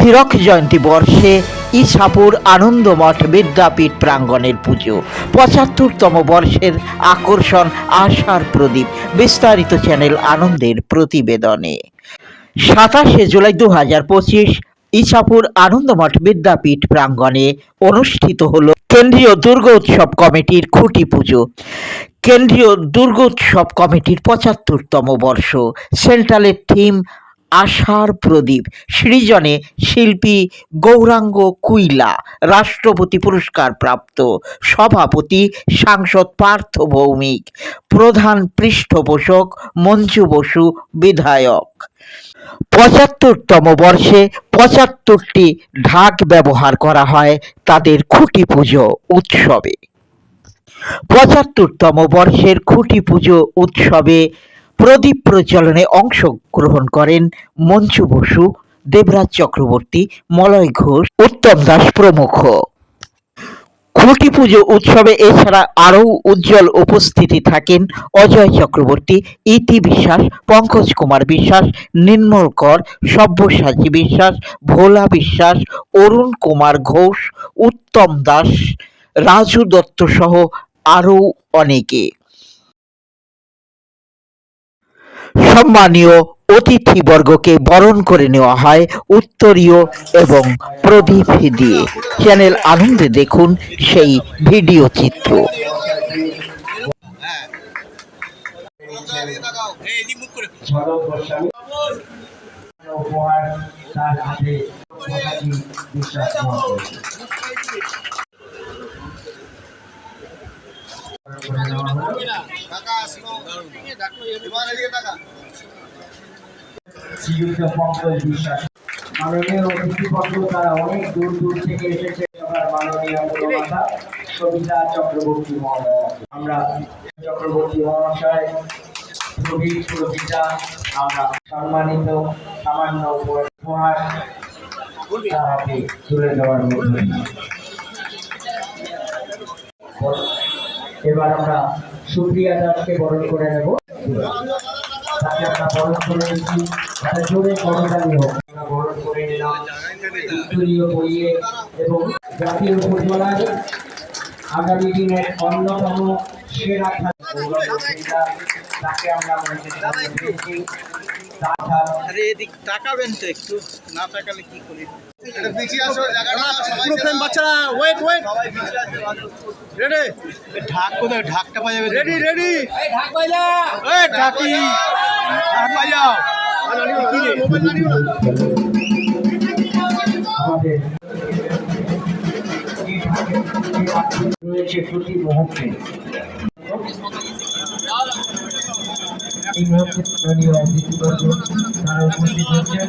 হীরক জয়ন্তী বর্ষে ইসাপুর আনন্দমঠ বিদ্যাপীঠ প্রাঙ্গণের পুজো। পঁচাত্তরতম বর্ষের আকর্ষণ আশার প্রদীপ, বিস্তারিত চ্যানেল আনন্দের প্রতিবেদনে। সাতাশে জুলাই দু হাজার পঁচিশ ইসাপুর আনন্দমঠ বিদ্যাপীঠ প্রাঙ্গণে অনুষ্ঠিত হল কেন্দ্রীয় দুর্গোৎসব কমিটির খুঁটি পুজো। কেন্দ্রীয় দুর্গোৎসব কমিটির পঁচাত্তরতম বর্ষ, সেন্ট্রালের থিম আশার প্রদীপ। সৃজনে শিল্পী গৌরাঙ্গ কুইলা, রাষ্ট্রপতি পুরস্কার প্রাপ্ত, সভাপতি, সাংসদ পার্থ ভৌমিক, প্রধান পৃষ্ঠপোষক মঞ্জু বসু, বিধায়ক। পঁচাত্তরতম বর্ষে পঁচাত্তরটি ঢাক ব্যবহার করা হয় তাদের খুঁটি পুজো উৎসবে। পঁচাত্তরতম বর্ষের খুঁটি পুজো উৎসবে প্রদীপ প্রজ্বলনে অংশগ্রহণ করেন মঞ্জু বসু, দেবরাজ চক্রবর্তী, মলয় ঘোষ, উত্তম দাস প্রমুখ। খুঁটি পুজো উৎসবে এছাড়া আরও উজ্জ্বল উপস্থিতি থাকেন অজয় চক্রবর্তী, ইতি বিশ্বাস, পঙ্কজ কুমার বিশ্বাস, নির্মল কর, সব্যসাচী বিশ্বাস, ভোলা বিশ্বাস, অরুণ কুমার ঘোষ, উত্তম দাস, রাজু দত্ত সহ আরও অনেকে। সম্মানীয় অতিথিবর্গকে বরণ করে নেওয়া হয় উত্তরীয় এবং প্রদীপ দিয়ে। চ্যানেল আনন্দে দেখুন সেই ভিডিও চিত্র। ঝলক গোস্বামী উপহার তার হাতে পতাকি বিশ্বাস মহাশয়। করে নেওয়া হলো। শ্রীযুক্ত পঙ্কজ বিশ্বাস মাননীয় তারা অনেক দূর দূর থেকে এসেছে। সবার মাননীয় সবিতা চক্রবর্তী মহোদয় আমরা চক্রবর্তী মহাশয় আমরা সম্মানিত, সামান্য উপহার তার হাতে তুলে দেওয়ার মধ্যে এবার আমরা সুপ্রিয়া দাসকে বরণ করে নেব। তাকে আমরা বরণ করে নিচ্ছি জোরে করতালি হোক আমরা বরণ করে? নিলাম উত্তরীয় বইয়ে এবং জাতীয় ফুটবলার আগামী দিনের অন্যতম সেরা তাকে আমরা তাকাবেন তো একটু না তাকালে কি করি বাচ্চারা ওয়েট ওয়েট রেডি ঢাক কোথায় ঢাকটা বাজাবে রেডি রেডি ঢাক। ঢাকি ঢাক। রয়েছে প্রতি মুহূর্তে এই মুহূর্তে অতিথিবর্গ তারা উপস্থিত হচ্ছেন